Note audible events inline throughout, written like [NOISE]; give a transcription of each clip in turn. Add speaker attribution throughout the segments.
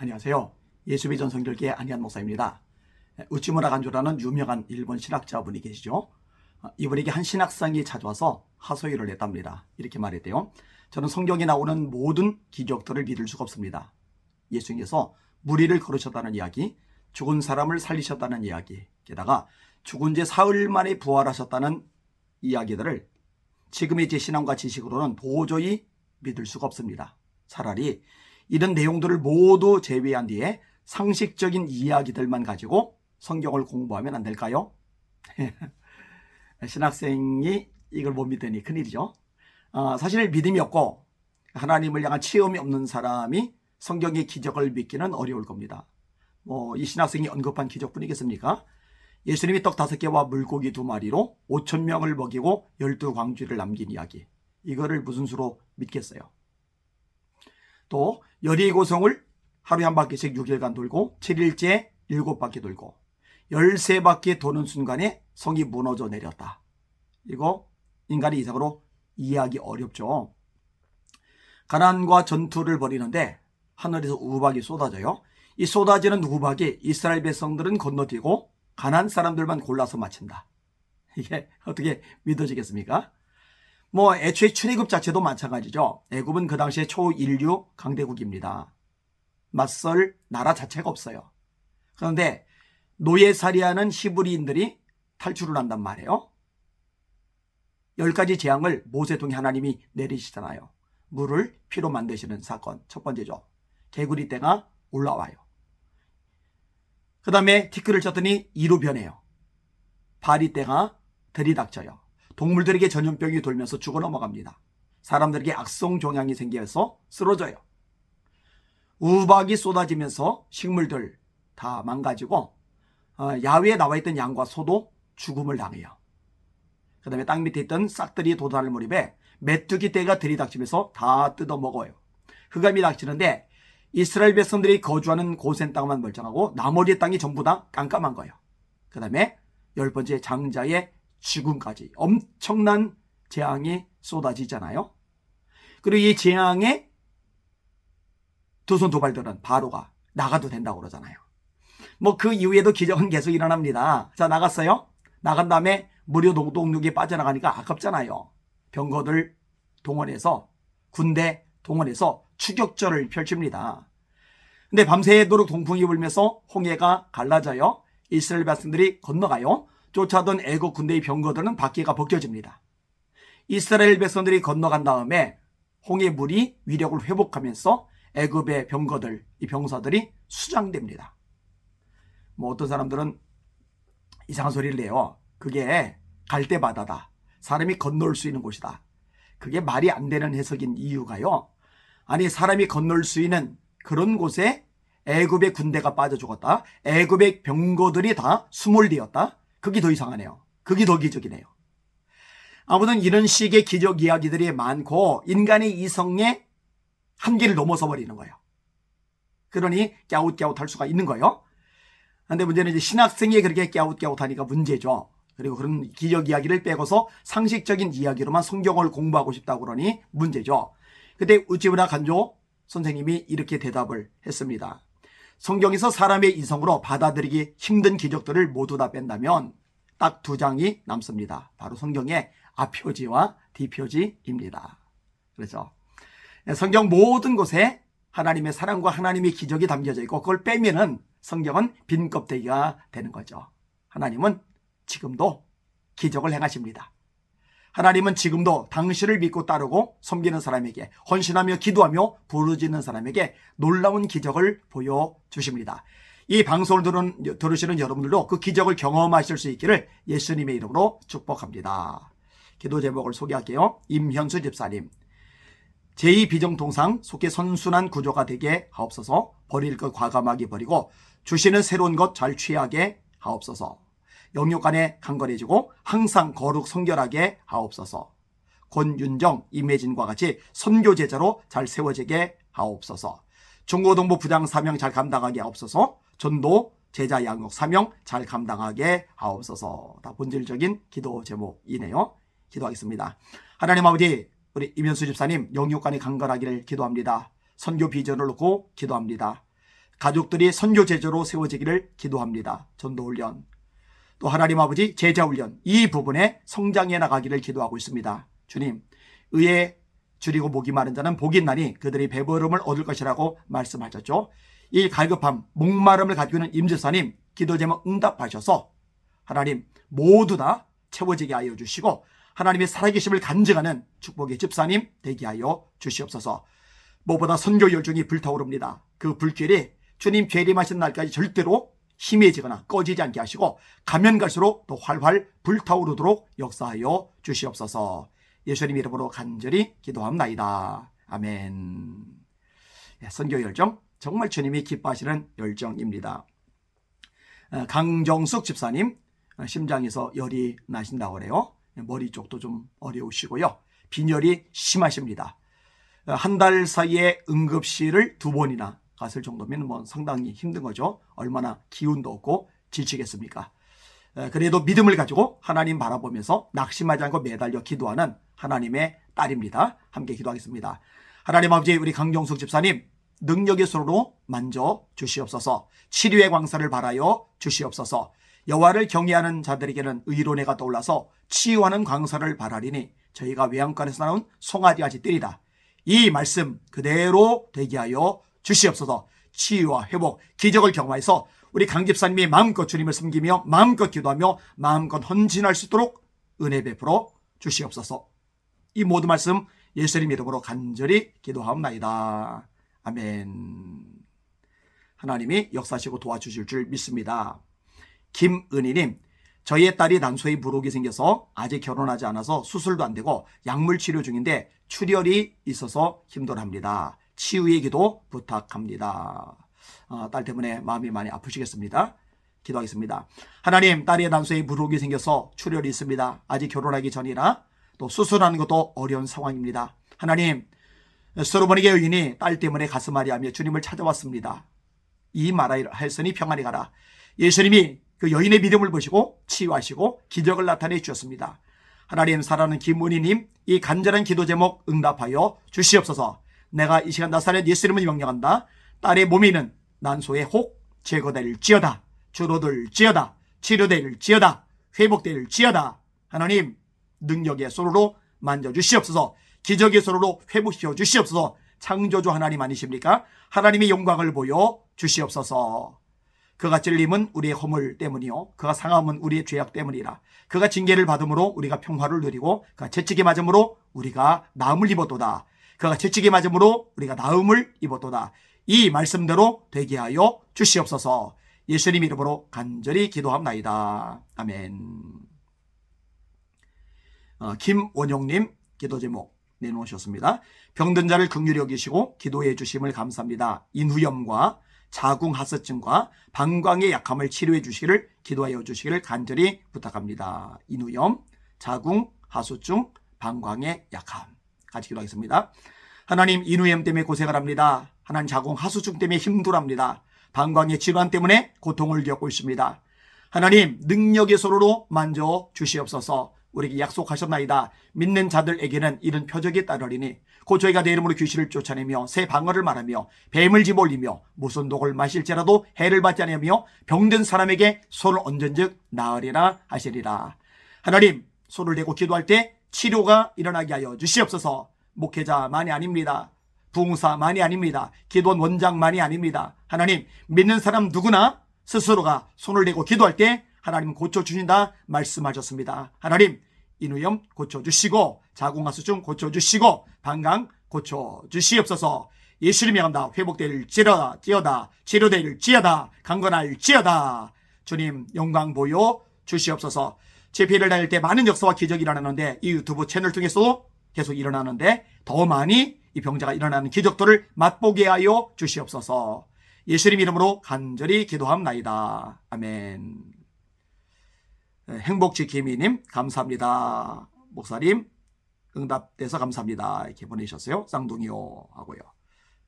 Speaker 1: 안녕하세요. 예수비전 성결교회 안희한 목사입니다. 우치무라 간조라는 유명한 일본 신학자분이 계시죠. 어, 이분에게 한 신학생이 찾아와서 하소연을 했답니다. 이렇게 말했대요. 저는 성경에 나오는 모든 기적들을 믿을 수가 없습니다. 예수님께서 무리를 걸으셨다는 이야기, 죽은 사람을 살리셨다는 이야기, 게다가 죽은 지 사흘 만에 부활하셨다는 이야기들을 지금의 제 신앙과 지식으로는 도저히 믿을 수가 없습니다. 차라리 이런 내용들을 모두 제외한 뒤에 상식적인 이야기들만 가지고 성경을 공부하면 안 될까요? [LAUGHS] 신학생이 이걸 못 믿으니 큰일이죠. 어, 사실 믿음이 없고 하나님을 향한 체험이 없는 사람이 성경의 기적을 믿기는 어려울 겁니다. 뭐 이 신학생이 언급한 기적뿐이겠습니까? 예수님이 떡 다섯 개와 물고기 두 마리로 5천 명을 먹이고 열두 광주를 남긴 이야기. 이거를 무슨 수로 믿겠어요? 또 여리고성을 하루에 한 바퀴씩 6일간 돌고 7일째 7바퀴 돌고 13바퀴 도는 순간에 성이 무너져 내렸다. 이거 인간의 이상으로 이해하기 어렵죠. 가난과 전투를 벌이는데 하늘에서 우박이 쏟아져요. 이 쏟아지는 우박이 이스라엘 백성들은 건너뛰고 가난 사람들만 골라서 마친다. 이게 어떻게 믿어지겠습니까? 뭐 애초에 출애굽 자체도 마찬가지죠. 애굽은 그 당시에 초인류 강대국입니다. 맞설 나라 자체가 없어요. 그런데 노예살이하는 히브리인들이 탈출을 한단 말이에요. 열 가지 재앙을 모세 통해 하나님이 내리시잖아요. 물을 피로 만드시는 사건 첫 번째죠. 개구리 떼가 올라와요. 그 다음에 티끌을 쳤더니 이로 변해요. 바리 떼가 들이닥쳐요. 동물들에게 전염병이 돌면서 죽어 넘어갑니다. 사람들에게 악성 종양이 생겨서 쓰러져요. 우박이 쏟아지면서 식물들 다 망가지고 어, 야외에 나와 있던 양과 소도 죽음을 당해요. 그 다음에 땅 밑에 있던 싹들이 도달을 무렵에 메뚜기 떼가 들이닥치면서 다 뜯어 먹어요. 흑암이 닥치는데 이스라엘 백성들이 거주하는 고센 땅만 멀쩡하고 나머지 땅이 전부 다 깜깜한 거예요. 그 다음에 열 번째 장자의 죽음까지 엄청난 재앙이 쏟아지잖아요. 그리고 이 재앙에 두 손 두 발 들은 바로가 나가도 된다고 그러잖아요. 뭐 그 이후에도 기적은 계속 일어납니다. 자, 나갔어요. 나간 다음에 무료 노동력이 빠져나가니까 아깝잖아요. 병거들 동원해서 군대 동원해서 추격전을 펼칩니다. 근데 밤새도록 동풍이 불면서 홍해가 갈라져요. 이스라엘 백성들이 건너가요. 쫓아던 애국 군대의 병거들은 바퀴가 벗겨집니다. 이스라엘 백성들이 건너간 다음에 홍해 물이 위력을 회복하면서 애굽의 병거들, 이 병사들이 수장됩니다. 뭐 어떤 사람들은 이상한 소리를 내요. 그게 갈대바다다. 사람이 건널 수 있는 곳이다. 그게 말이 안 되는 해석인 이유가요. 아니 사람이 건널 수 있는 그런 곳에 애굽의 군대가 빠져 죽었다. 애굽의 병거들이 다 수몰되었다. 그게 더 이상하네요. 그게 더 기적이네요. 아무튼 이런 식의 기적 이야기들이 많고 인간의 이성의 한계를 넘어서 버리는 거예요. 그러니 깨웃깨웃할 수가 있는 거예요. 근데 문제는 이제 신학생이 그렇게 깨웃깨웃하니까 문제죠. 그리고 그런 기적 이야기를 빼고서 상식적인 이야기로만 성경을 공부하고 싶다고 그러니 문제죠. 그때 우찌브라 간조 선생님이 이렇게 대답을 했습니다. 성경에서 사람의 이성으로 받아들이기 힘든 기적들을 모두 다 뺀다면 딱 두 장이 남습니다. 바로 성경의 앞표지와 뒤표지입니다. 그렇죠. 성경 모든 곳에 하나님의 사랑과 하나님의 기적이 담겨져 있고 그걸 빼면은 성경은 빈 껍데기가 되는 거죠. 하나님은 지금도 기적을 행하십니다. 하나님은 지금도 당신을 믿고 따르고 섬기는 사람에게 헌신하며 기도하며 부르짖는 사람에게 놀라운 기적을 보여 주십니다. 이 방송을 들은, 들으시는 여러분들도 그 기적을 경험하실 수 있기를 예수님의 이름으로 축복합니다. 기도 제목을 소개할게요. 임현수 집사님. 제2비정통상 속해 선순환 구조가 되게 하옵소서 버릴 것 과감하게 버리고 주시는 새로운 것 잘 취하게 하옵소서 영육 간에 강건해지고 항상 거룩 성결하게 하옵소서 권윤정, 임혜진과 같이 선교 제자로 잘 세워지게 하옵소서 중고동부 부장 사명 잘 감당하게 하옵소서 전도 제자 양육 사명 잘 감당하게 하옵소서 다 본질적인 기도 제목이네요 기도하겠습니다 하나님 아버지 우리 임현수 집사님 영육간이 강건하기를 기도합니다. 선교 비전을 놓고 기도합니다. 가족들이 선교 제자로 세워지기를 기도합니다. 전도 훈련. 또 하나님 아버지 제자 훈련 이 부분에 성장해 나가기를 기도하고 있습니다. 주님, 의에 줄이고 목이 마른 자는 복이 있나니 그들이 배부름을 얻을 것이라고 말씀하셨죠. 이 갈급함, 목마름을 가지고 있는 임재사님 기도 제목 응답하셔서 하나님 모두 다 채워지게 하여 주시고 하나님의 살아계심을 간증하는 축복의 집사님 되게 하여 주시옵소서. 무엇보다 선교 열정이 불타오릅니다. 그 불길이 주님 재림하신 날까지 절대로 희미해지거나 꺼지지 않게 하시고 가면 갈수록 더 활활 불타오르도록 역사하여 주시옵소서. 예수님 이름으로 간절히 기도합나이다. 아멘. 예, 선교 열정 정말 주님이 기뻐하시는 열정입니다. 어, 강정숙 집사님 어, 심장에서 열이 나신다고 그래요. 머리 쪽도 좀 어려우시고요. 빈혈이 심하십니다. 어, 한달 사이에 응급실을 두 번이나 갔을 정도면 뭐 상당히 힘든 거죠. 얼마나 기운도 없고 지치겠습니까? 에, 그래도 믿음을 가지고 하나님 바라보면서 낙심하지 않고 매달려 기도하는 하나님의 딸입니다. 함께 기도하겠습니다. 하나님 아버지 우리 강정숙 집사님 능력의 손으로 만져 주시옵소서 치료의 광사를 바라여 주시옵소서 여호와를 경외하는 자들에게는 의로내가 떠올라서 치유하는 광사를 바라리니 저희가 외양간에서 나온 송아지 아지들이다. 이 말씀 그대로 되게 하여 주시옵소서 치유와 회복, 기적을 경험해서 우리 강 집사님이 마음껏 주님을 섬기며 마음껏 기도하며 마음껏 헌신할 수 있도록 은혜 베풀어 주시옵소서. 이 모든 말씀 예수님 이름으로 간절히 기도하옵나이다. 아멘. 하나님이 역사하시고 도와주실 줄 믿습니다. 김은희님, 저희의 딸이 난소에 물혹이 생겨서 아직 결혼하지 않아서 수술도 안 되고 약물 치료 중인데 출혈이 있어서 힘들합니다. 치유의 기도 부탁합니다. 어, 딸 때문에 마음이 많이 아프시겠습니다. 기도하겠습니다. 하나님, 딸의 난소에 물혹이 생겨서 출혈이 있습니다. 아직 결혼하기 전이라 또 수술하는 것도 어려운 상황입니다. 하나님, 서로번에게 여인이 딸 때문에 가슴앓이 하며 주님을 찾아왔습니다. 이 말하였으니 평안히 가라. 예수님이 그 여인의 믿음을 보시고 치유하시고 기적을 나타내 주셨습니다. 하나님 사랑하는 김문희님 이 간절한 기도 제목 응답하여 주시옵소서. 내가 이 시간 나사렛 예수님을 명령한다. 딸의 몸에 있는 난소의 혹 제거될지어다. 줄어들지어다. 치료될지어다. 회복될지어다. 하나님 능력의 손으로 만져주시옵소서. 기적의 손으로 회복시켜 주시옵소서. 창조주 하나님 아니십니까? 하나님의 영광을 보여 주시옵소서. 그가 찔림은 우리의 허물 때문이요. 그가 상함은 우리의 죄악 때문이라. 그가 징계를 받음으로 우리가 평화를 누리고 그가 채찍에 맞음으로 우리가 나음을 입었도다. 그가 채찍에 맞음으로 우리가 나음을 입었도다. 이 말씀대로 되게 하여 주시옵소서. 예수님 이름으로 간절히 기도합나이다. 아멘. 어, 김원용님 기도 제목 내놓으셨습니다. 병든 자를 극률히 여기시고 기도해 주심을 감사합니다. 인후염과 자궁 하스증과 방광의 약함을 치료해 주시기를 기도하여 주시기를 간절히 부탁합니다. 인후염, 자궁 하수증, 방광의 약함 같이 기도하겠습니다. 하나님 인후염 때문에 고생을 합니다. 하나님 자궁 하수증 때문에 힘들합니다. 방광의 질환 때문에 고통을 겪고 있습니다. 하나님 능력의 손으로 만져 주시옵소서. 우리에게 약속하셨나이다. 믿는 자들에게는 이런 표적이 따르리니 곧 저희가 내 이름으로 귀신을 쫓아내며 새 방언을 말하며 뱀을 집어올리며 무슨 독을 마실지라도 해를 받지 않으며 병든 사람에게 손을 얹은즉 나으리라 하시리라. 하나님 손을 대고 기도할 때 치료가 일어나게 하여 주시옵소서. 목회자만이 아닙니다. 부흥사만이 아닙니다. 기도원 원장만이 아닙니다. 하나님 믿는 사람 누구나 스스로가 손을 대고 기도할 때 하나님 고쳐주신다 말씀하셨습니다. 하나님 인후염 고쳐주시고 자궁하수증 고쳐주시고 방광 고쳐주시옵소서 예수님 명한다 회복될지어다 찌어다 치료될지어다 강건할지어다 주님 영광 보여 주시옵소서 제피를 다닐 때 많은 역사와 기적이 일어나는데 이 유튜브 채널 통해서도 계속 일어나는데 더 많이 이 병자가 일어나는 기적들을 맛보게 하여 주시옵소서 예수님 이름으로 간절히 기도합나이다 아멘 행복지킴이님 감사합니다. 목사님 응답돼서 감사합니다. 이렇게 보내셨어요. 쌍둥이요 하고요.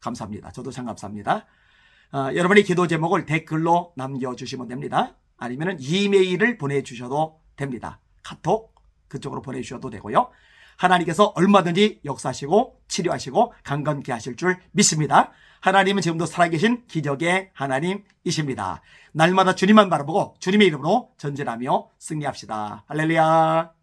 Speaker 1: 감사합니다. 저도 참 감사합니다. 어, 여러분의 기도 제목을 댓글로 남겨주시면 됩니다. 아니면 이메일을 보내주셔도 됩니다. 카톡 그쪽으로 보내주셔도 되고요. 하나님께서 얼마든지 역사하시고 치료하시고 강건케 하실 줄 믿습니다. 하나님은 지금도 살아계신 기적의 하나님이십니다. 날마다 주님만 바라보고 주님의 이름으로 전진하며 승리합시다. 할렐루야.